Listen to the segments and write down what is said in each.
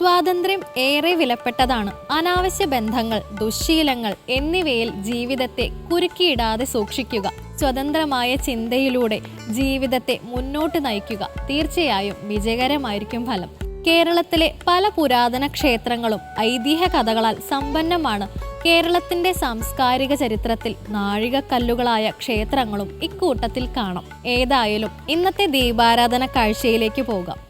സ്വാതന്ത്ര്യം ഏറെ വിലപ്പെട്ടതാണ്. അനാവശ്യ ബന്ധങ്ങൾ ദുശ്ശീലങ്ങൾ എന്നിവയിൽ ജീവിതത്തെ കുരുക്കിയിടാതെ സൂക്ഷിക്കുക. സ്വതന്ത്രമായ ചിന്തയിലൂടെ ജീവിതത്തെ മുന്നോട്ട് നയിക്കുക. തീർച്ചയായും വിജയകരമായിരിക്കും ഫലം. കേരളത്തിലെ പല പുരാതന ക്ഷേത്രങ്ങളും ഐതിഹ്യ കഥകളാൽ സമ്പന്നമാണ്. കേരളത്തിന്റെ സാംസ്കാരിക ചരിത്രത്തിൽ നാഴികക്കല്ലുകളായ ക്ഷേത്രങ്ങളും ഇക്കൂട്ടത്തിൽ കാണാം. ഏതായാലും ഇന്നത്തെ ദീപാരാധന കാഴ്ചയിലേക്ക് പോകാം.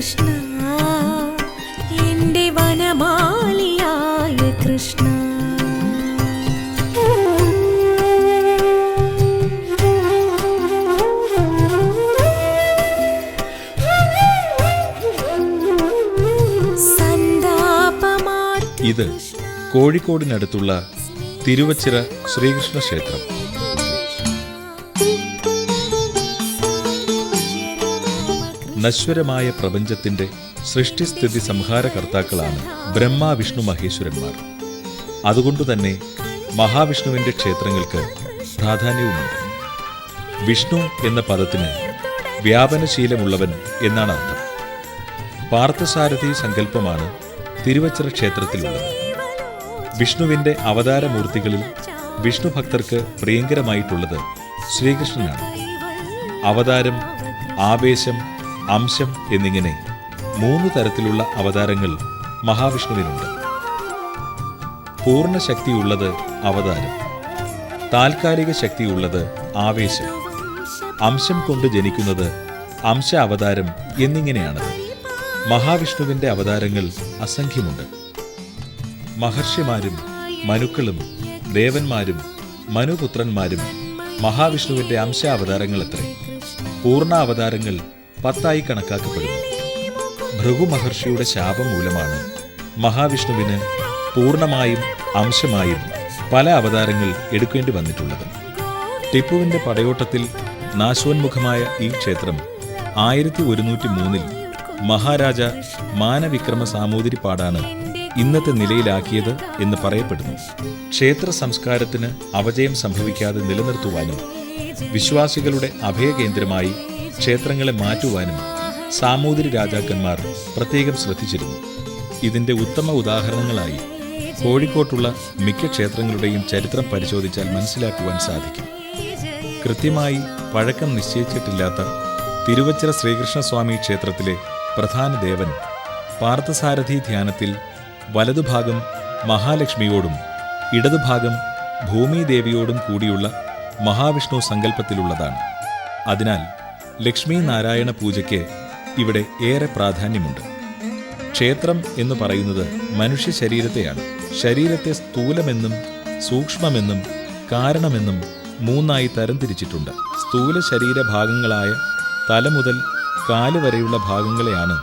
കൃഷ്ണ എന്റെ വനമാലിയായ കൃഷ്ണ. ഇത് കോഴിക്കോടിനടുത്തുള്ള തിരുവച്ചിറ ശ്രീകൃഷ്ണ ക്ഷേത്രം. നശ്വരമായ പ്രപഞ്ചത്തിന്റെ സൃഷ്ടിസ്ഥിതി സംഹാരകർത്താക്കളാണ് ബ്രഹ്മ വിഷ്ണു മഹേശ്വരന്മാർ. അതുകൊണ്ടുതന്നെ മഹാവിഷ്ണുവിന്റെ ക്ഷേത്രങ്ങൾക്ക് പ്രാധാന്യവുമുണ്ട്. വിഷ്ണു എന്ന പദത്തിന് വ്യാപനശീലമുള്ളവൻ എന്നാണ് അർത്ഥം. പാർത്ഥസാരഥി സങ്കല്പമാണ് തിരുവച്ചിറ ക്ഷേത്രത്തിലുള്ളത്. വിഷ്ണുവിന്റെ അവതാരമൂർത്തികളിൽ വിഷ്ണു ഭക്തർക്ക് പ്രിയങ്കരമായിട്ടുള്ളത് ശ്രീകൃഷ്ണനാണ്. അവതാരം ആവേശം അംശം എന്നിങ്ങനെ മൂന്ന് തരത്തിലുള്ള അവതാരങ്ങൾ മഹാവിഷ്ണുവിനുണ്ട്. പൂർണ ശക്തിയുള്ളത് അവതാരം താൽക്കാലിക ശക്തിയുള്ളത് ആവേശം. അംശം കൊണ്ട് ജനിക്കുന്നത് അംശ അവതാരം എന്നിങ്ങനെയാണ് മഹാവിഷ്ണുവിന്റെ അവതാരങ്ങൾ അസംഖ്യമുണ്ട്. മഹർഷിമാരും മനുക്കളും ദേവന്മാരും മനുപുത്രന്മാരും മഹാവിഷ്ണുവിന്റെ അംശ അവതാരങ്ങൾ എത്ര പൂർണ അവതാരങ്ങൾ പത്തായി കണക്കാക്കപ്പെടുന്നു. ഭൃഗു മഹർഷിയുടെ ശാപം മൂലമാണ് മഹാവിഷ്ണുവിന് പൂർണമായും അംശമായും പല അവതാരങ്ങൾ എടുക്കേണ്ടി വന്നിട്ടുള്ളത്. ടിപ്പുവിന്റെ പടയോട്ടത്തിൽ നാശോന്മുഖമായ ഈ ക്ഷേത്രം ആയിരത്തി ഒരുന്നൂറ്റി മൂന്നിൽ മഹാരാജ മാനവിക്രമ സാമൂതിരിപ്പാടാണ് ഇന്നത്തെ നിലയിലാക്കിയത് എന്ന് പറയപ്പെടുന്നു. ക്ഷേത്ര സംസ്കാരത്തിന് അവജയം സംഭവിക്കാതെ നിലനിർത്തുവാനും വിശ്വാസികളുടെ അഭയകേന്ദ്രമായി ക്ഷേത്രങ്ങളെ മാറ്റുവാനും സാമൂതിരി രാജാക്കന്മാർ പ്രത്യേകം ശ്രദ്ധിച്ചിരുന്നു. ഇതിന്റെ ഉത്തമ ഉദാഹരണങ്ങളായി കോഴിക്കോട്ടുള്ള മിക്ക ക്ഷേത്രങ്ങളുടെയും ചരിത്രം പരിശോധിച്ചാൽ മനസ്സിലാക്കുവാൻ സാധിക്കും. കൃത്യമായി പഴക്കം നിശ്ചയിച്ചിട്ടില്ലാത്ത തിരുവച്ചിറ ശ്രീകൃഷ്ണസ്വാമി ക്ഷേത്രത്തിലെ പ്രധാന ദേവൻ പാർത്ഥസാരഥി ധ്യാനത്തിൽ വലതുഭാഗം മഹാലക്ഷ്മിയോടും ഇടതുഭാഗം ഭൂമിദേവിയോടും കൂടിയുള്ള മഹാവിഷ്ണു സങ്കല്പത്തിലുള്ളതാണ്. അതിനാൽ ലക്ഷ്മി നാരായണ പൂജയ്ക്ക് ഇവിടെ ഏറെ പ്രാധാന്യമുണ്ട്. ക്ഷേത്രം എന്ന് പറയുന്നത് മനുഷ്യ ശരീരത്തെയാണ്. ശരീരത്തെ സ്ഥൂലമെന്നും സൂക്ഷ്മമെന്നും കാരണമെന്നും മൂന്നായി തരംതിരിച്ചിട്ടുണ്ട്. സ്ഥൂല ശരീരഭാഗങ്ങളായ തല മുതൽ കാൽ വരെയുള്ള ഭാഗങ്ങളെയാണ്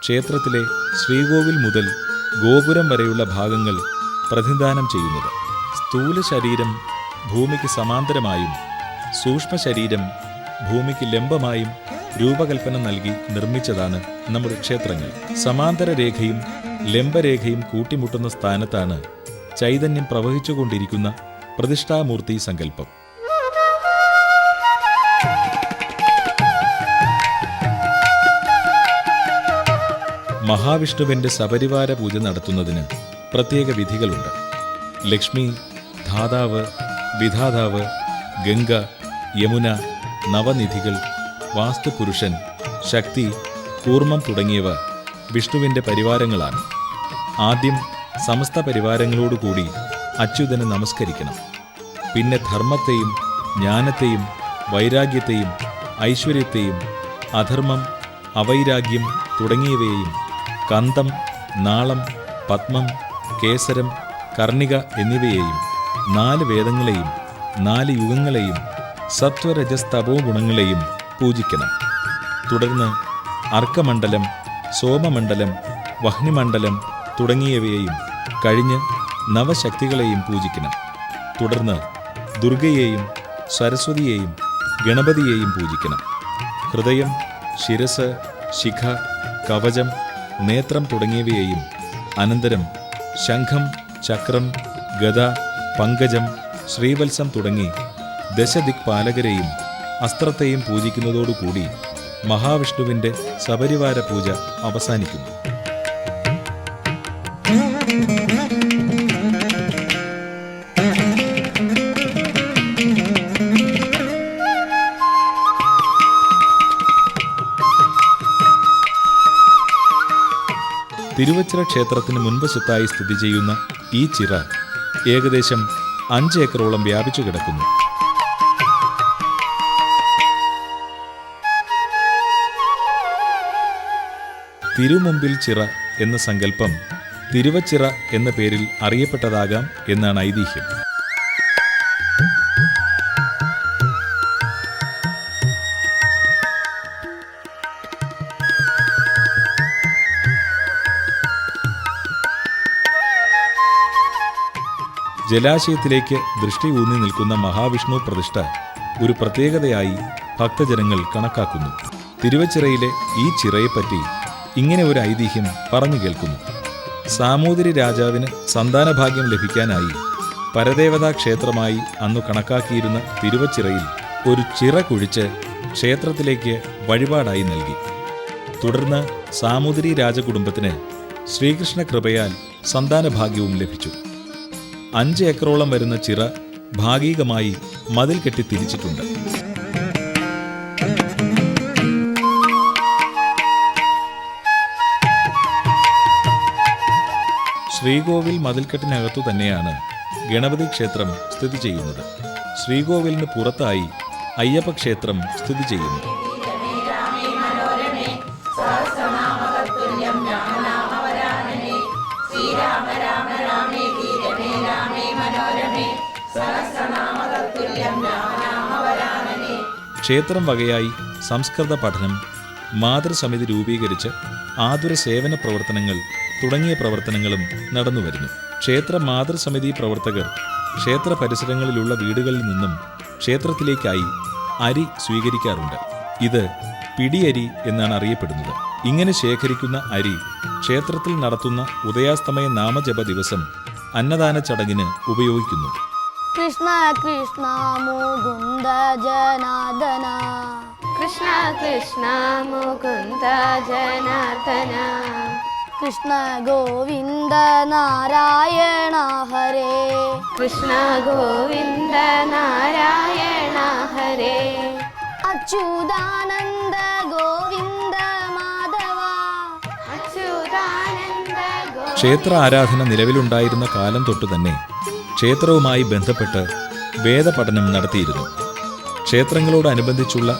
ക്ഷേത്രത്തിലെ ശ്രീകോവിൽ മുതൽ ഗോപുരം വരെയുള്ള ഭാഗങ്ങൾ പ്രതിനിധാനം ചെയ്യുന്നത്. സ്ഥൂല ശരീരം ഭൂമിക്ക് സമാന്തരമായും സൂക്ഷ്മ ശരീരം ഭൂമിക്ക് ലംബമായും രൂപകൽപ്പന നൽകി നിർമ്മിച്ചതാണ് നമ്മുടെ ക്ഷേത്രങ്ങൾ. സമാന്തര രേഖയും ലംബരേഖയും കൂട്ടിമുട്ടുന്ന സ്ഥാനത്താണ് ചൈതന്യം പ്രവഹിച്ചുകൊണ്ടിരിക്കുന്ന പ്രതിഷ്ഠാമൂർത്തി സങ്കല്പം. മഹാവിഷ്ണുവിന്റെ സപരിവാര പൂജ നടത്തുന്നതിന് പ്രത്യേക വിധികളുണ്ട്. ലക്ഷ്മി ധാതാവ് വിധാതാവ് ഗംഗ യമുന നവനിധികൾ വാസ്തുപുരുഷൻ ശക്തി കൂർമ്മം തുടങ്ങിയവ വിഷ്ണുവിന്റെ പരിവാരങ്ങളാണ്. ആദ്യം സമസ്ത പരിവാരങ്ങളോടുകൂടി അച്യുതനെ നമസ്കരിക്കണം. പിന്നെ ധർമ്മത്തെയും ജ്ഞാനത്തെയും വൈരാഗ്യത്തെയും ഐശ്വര്യത്തെയും അധർമ്മം അവൈരാഗ്യം തുടങ്ങിയവയെയും കന്തം നാളം പത്മം കേസരം കർണിക എന്നിവയെയും നാല് വേദങ്ങളെയും നാല് യുഗങ്ങളെയും സത്വരജസ്തപോ ഗുണങ്ങളെയും പൂജിക്കണം. തുടർന്ന് അർക്കമണ്ഡലം സോമമണ്ഡലം വഹ്നിമണ്ഡലം തുടങ്ങിയവയെയും കഴിഞ്ഞ് നവശക്തികളെയും പൂജിക്കണം. തുടർന്ന് ദുർഗയെയും സരസ്വതിയെയും ഗണപതിയെയും പൂജിക്കണം. ഹൃദയം ശിരസ് ശിഖ കവചം നേത്രം തുടങ്ങിയവയെയും അനന്തരം ശംഖം ചക്രം ഗദ പങ്കജം ശ്രീവത്സം തുടങ്ങി ദശദിക്പാലകരെയും അസ്ത്രത്തെയും പൂജിക്കുന്നതോടുകൂടി മഹാവിഷ്ണുവിന്റെ ശബരിവാര പൂജ അവസാനിക്കുന്നു. തിരുവച്ചിറ ക്ഷേത്രത്തിന് മുൻവശത്തായി സ്ഥിതി ചെയ്യുന്ന ഈ ചിറ ഏകദേശം അഞ്ച് ഏക്കറോളം വ്യാപിച്ചു കിടക്കുന്നു. തിരുമുമ്പിൽ ചിറ എന്ന സങ്കല്പം തിരുവച്ചിറ എന്ന പേരിൽ അറിയപ്പെട്ടതാകാം എന്നാണ് ഐതിഹ്യം. ജലാശയത്തിലേക്ക് ദൃഷ്ടി ഊന്നി നിൽക്കുന്ന മഹാവിഷ്ണു പ്രതിഷ്ഠ ഒരു പ്രത്യേകതയായി ഭക്തജനങ്ങൾ കണക്കാക്കുന്നു. തിരുവച്ചിറയിലെ ഈ ചിറയെപ്പറ്റി ഇങ്ങനെ ഒരു ഐതിഹ്യം പറഞ്ഞു കേൾക്കുന്നു. സാമൂതിരി രാജാവിന് സന്താനഭാഗ്യം ലഭിക്കാനായി പരദേവതാ ക്ഷേത്രമായി അന്നു കണക്കാക്കിയിരുന്ന തിരുവച്ചിറയിൽ ഒരു ചിറ കുഴിച്ച് ക്ഷേത്രത്തിലേക്ക് വഴിപാടായി നൽകി. തുടർന്ന് സാമൂതിരി രാജകുടുംബത്തിന് ശ്രീകൃഷ്ണ കൃപയാൽ സന്താനഭാഗ്യവും ലഭിച്ചു. അഞ്ച് ഏക്കറോളം വരുന്ന ചിറ ഭാഗികമായി മതിൽ കെട്ടി തിരിച്ചിട്ടുണ്ട്. ശ്രീകോവിൽ മതിൽക്കെട്ടിനകത്തു തന്നെയാണ് ഗണപതി ക്ഷേത്രം സ്ഥിതി ചെയ്യുന്നത്. ശ്രീകോവിലിന് പുറത്തായി അയ്യപ്പ ക്ഷേത്രം സ്ഥിതി ചെയ്യുന്നു. ക്ഷേത്രം വകയായി സംസ്കൃത പഠനം മാതൃസമിതി രൂപീകരിച്ച് ആതുര സേവന പ്രവർത്തനങ്ങൾ തുടങ്ങിയ പ്രവർത്തനങ്ങളും നടന്നുവരുന്നു. ക്ഷേത്ര മാതൃസമിതി പ്രവർത്തകർ ക്ഷേത്ര പരിസരങ്ങളിലുള്ള വീടുകളിൽ നിന്നും ക്ഷേത്രത്തിലേക്കായി അരി സ്വീകരിക്കാറുണ്ട്. ഇത് പിടിയരി എന്നാണ് അറിയപ്പെടുന്നത്. ഇങ്ങനെ ശേഖരിക്കുന്ന അരി ക്ഷേത്രത്തിൽ നടത്തുന്ന ഉദയാസ്തമയ നാമജപ ദിവസം അന്നദാന ചടങ്ങിന് ഉപയോഗിക്കുന്നു. കൃഷ്ണ കൃഷ്ണ മുകുന്ദ ജനാർദ്ദന. കൃഷ്ണ കൃഷ്ണ മുകുന്ദ ജനാർദ്ദന. കൃഷ്ണ ഗോവിന്ദ നാരായണ ഹരേ. കൃഷ്ണ ഗോവിന്ദ നാരായണ ഹരേ. അച്യുതാനന്ദ ഗോവിന്ദ മാധവ. അച്യുതാനന്ദ ഗോ ക്ഷേത്ര ആരാധന നിലവിലുണ്ടായിരുന്ന കാലം തൊട്ടു തന്നെ ക്ഷേത്രവുമായി ബന്ധപ്പെട്ട് വേദപഠനം നടത്തിയിരുന്നു. ക്ഷേത്രങ്ങളോടനുബന്ധിച്ചുള്ള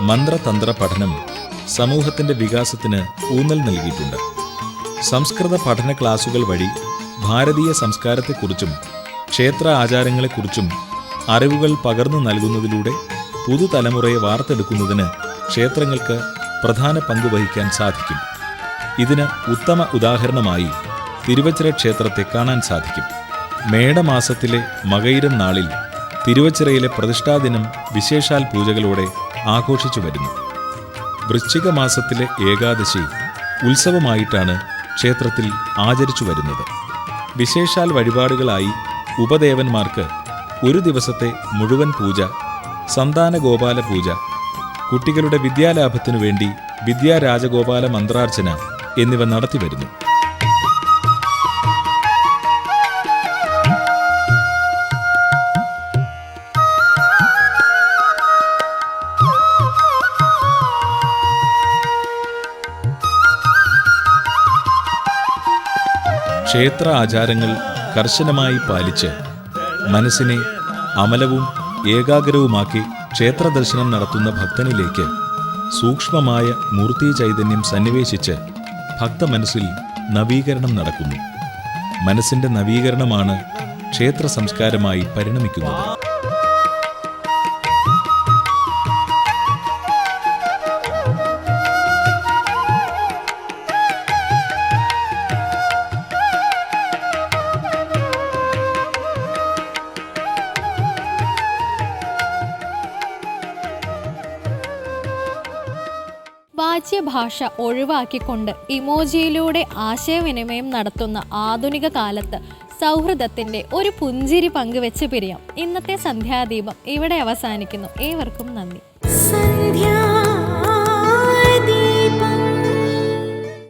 മന്ത്രതന്ത്ര പഠനം സമൂഹത്തിന്റെ വികാസത്തിന് ഊന്നൽ നൽകിയിട്ടുണ്ട് സംസ്കൃത പഠന ക്ലാസുകൾ വഴി ഭാരതീയ സംസ്കാരത്തെക്കുറിച്ചും ക്ഷേത്ര ആചാരങ്ങളെക്കുറിച്ചും അറിവുകൾ പകർന്നു നൽകുന്നതിലൂടെ പുതുതലമുറയെ വാർത്തെടുക്കുന്നതിന് ക്ഷേത്രങ്ങൾക്ക് പ്രധാന പങ്ക് വഹിക്കാൻ സാധിക്കും. ഇതിന് ഉത്തമ ഉദാഹരണമായി തിരുവച്ചിറ ക്ഷേത്രത്തെ കാണാൻ സാധിക്കും. മേടമാസത്തിലെ മകയിരം നാളിൽ തിരുവച്ചിറയിലെ പ്രതിഷ്ഠാദിനം വിശേഷാൽ പൂജകളോടെ ആഘോഷിച്ചു വരുന്നു. വൃശ്ചിക മാസത്തിലെ ഏകാദശി ഉത്സവമായിട്ടാണ് ക്ഷേത്രത്തിൽ ആചരിച്ചു വരുന്നത്. വിശേഷാൽ വഴിപാടുകളായി ഉപദേവന്മാർക്ക് ഒരു ദിവസത്തെ മുഴുവൻ പൂജ സന്താന ഗോപാല പൂജ കുട്ടികളുടെ വിദ്യാലാഭത്തിനു വേണ്ടി വിദ്യാരാജഗോപാല മന്ത്രാർച്ചന എന്നിവ നടത്തിവരുന്നു. ക്ഷേത്ര ആചാരങ്ങൾ കർശനമായി പാലിച്ച് മനസ്സിനെ അമലവും ഏകാഗ്രവുമാക്കി ക്ഷേത്ര ദർശനം നടത്തുന്ന ഭക്തനിലേക്ക് സൂക്ഷ്മമായ മൂർത്തി ചൈതന്യം സന്നിവേശിച്ച് ഭക്തമനസ്സിൽ നവീകരണം നടക്കുന്നു. മനസ്സിന്റെ നവീകരണമാണ് ക്ഷേത്ര സംസ്കാരമായി പരിണമിക്കുന്നത്. വാച്യഭാഷ ഒഴിവാക്കിക്കൊണ്ട് ഇമോജിയിലൂടെ ആശയവിനിമയം നടത്തുന്ന ആധുനിക കാലത്ത് സൗഹൃദത്തിന്റെ ഒരു പുഞ്ചിരി പങ്കുവെച്ച് പിരിയാം. ഇന്നത്തെ സന്ധ്യാദീപം ഇവിടെ അവസാനിക്കുന്നു. ഏവർക്കും നന്ദി.